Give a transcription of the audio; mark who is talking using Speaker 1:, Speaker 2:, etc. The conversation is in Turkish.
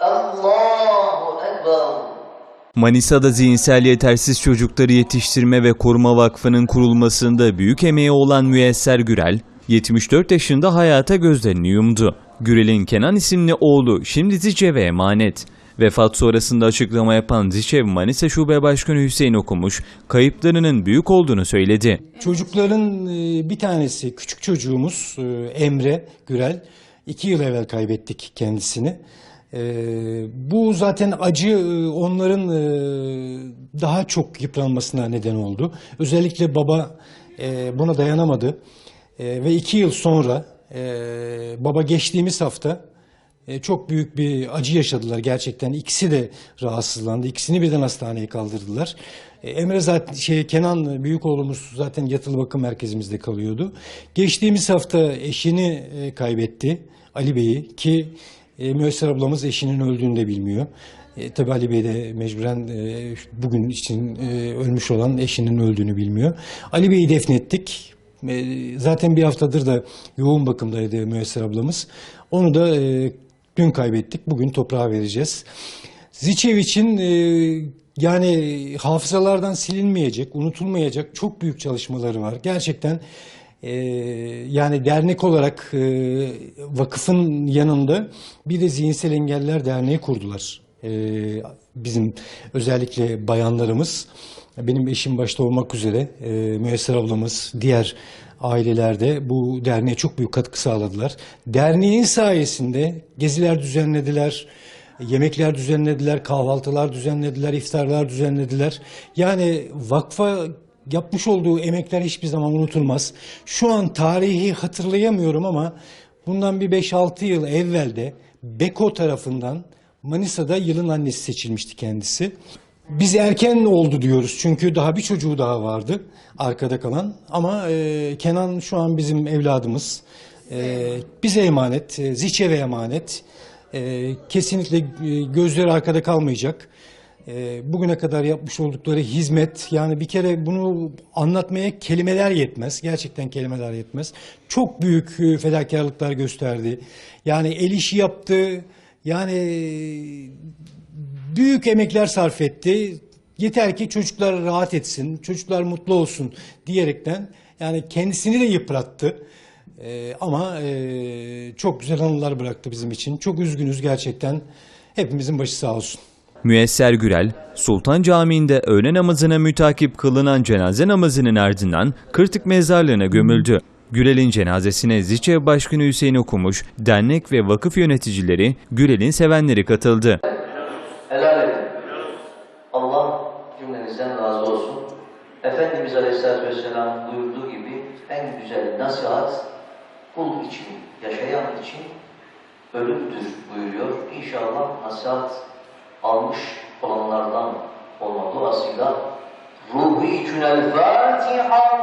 Speaker 1: Allahu Ekber.
Speaker 2: Manisa'da zihinsel yetersiz çocukları yetiştirme ve koruma vakfının kurulmasında büyük emeği olan Müyesser Gürel, 74 yaşında hayata gözlerini yumdu. Gürel'in Kenan isimli oğlu şimdi Ziçev'e emanet. Vefat sonrasında açıklama yapan Ziçev Manisa Şube Başkanı Hüseyin Okumuş, kayıplarının büyük olduğunu söyledi.
Speaker 3: Çocukların e, bir tanesi, küçük çocuğumuz e, Emre Gürel. iki yıl evvel kaybettik kendisini. E, Bu zaten acı e, onların e, daha çok yıpranmasına neden oldu. Özellikle baba e, buna dayanamadı. Ve iki yıl sonra baba geçtiğimiz hafta çok büyük bir acı yaşadılar gerçekten. İkisi de rahatsızlandı. İkisini birden hastaneye kaldırdılar. Emre zaten şey Kenan büyük oğlumuz zaten yatılı bakım merkezimizde kalıyordu. Geçtiğimiz hafta eşini kaybetti Ali Bey'i ki e, Müesser ablamız eşinin öldüğünü de bilmiyor. E, tabii Ali Bey de mecburen e, bugün için e, ölmüş olan eşinin öldüğünü bilmiyor. Ali Bey'i defnettik. E, Zaten bir haftadır da yoğun bakımdaydı Müesser ablamız. Onu da e, dün kaybettik. Bugün toprağa vereceğiz. Ziçev için e, yani hafızalardan silinmeyecek, unutulmayacak çok büyük çalışmaları var. Gerçekten e, yani dernek olarak e, vakıfın yanında bir de Zihinsel Engelliler Derneği kurdular. E, bizim özellikle bayanlarımız, benim eşim başta olmak üzere e, Müesser ablamız, diğer ailelerde bu derneğe çok büyük katkı sağladılar. Derneğin sayesinde geziler düzenlediler, yemekler düzenlediler, kahvaltılar düzenlediler, iftarlar düzenlediler. Yani vakfa yapmış olduğu emekler hiçbir zaman unutulmaz. Şu an tarihi hatırlayamıyorum ama bundan bir 5-6 yıl evvelde Beko tarafından Manisa'da yılın annesi seçilmişti kendisi. Biz erken oldu diyoruz çünkü daha bir çocuğu daha vardı arkada kalan. Ama e, Kenan şu an bizim evladımız. E, bize emanet, e, Ziçev'e emanet. E, kesinlikle e, gözleri arkada kalmayacak. E, bugüne kadar yapmış oldukları hizmet yani bir kere bunu anlatmaya kelimeler yetmez. Gerçekten kelimeler yetmez. Çok büyük e, fedakarlıklar gösterdi. Yani el işi yaptı. Yani büyük emekler sarf etti. Yeter ki çocuklar rahat etsin, çocuklar mutlu olsun diyerekten yani kendisini de yıprattı. Ee, ama e, çok güzel anılar bıraktı bizim için. Çok üzgünüz gerçekten. Hepimizin başı sağ olsun.
Speaker 2: Müyesser Gürel, Sultan Camii'nde öğle namazına mütakip kılınan cenaze namazının ardından Kırtık Mezarlığı'na gömüldü. Gürel'in cenazesine Ziçev Başkanı Hüseyin Okumuş, dernek ve vakıf yöneticileri, Gürel'in sevenleri katıldı.
Speaker 1: Helal edin. Allah cümlenizden razı olsun. Efendimiz Aleyhisselatü Vesselam buyurduğu gibi en güzel nasihat kul için, yaşayan için ölümdür buyuruyor. İnşallah nasihat almış olanlardan olma. Duasıyla ruhu için el Fatiha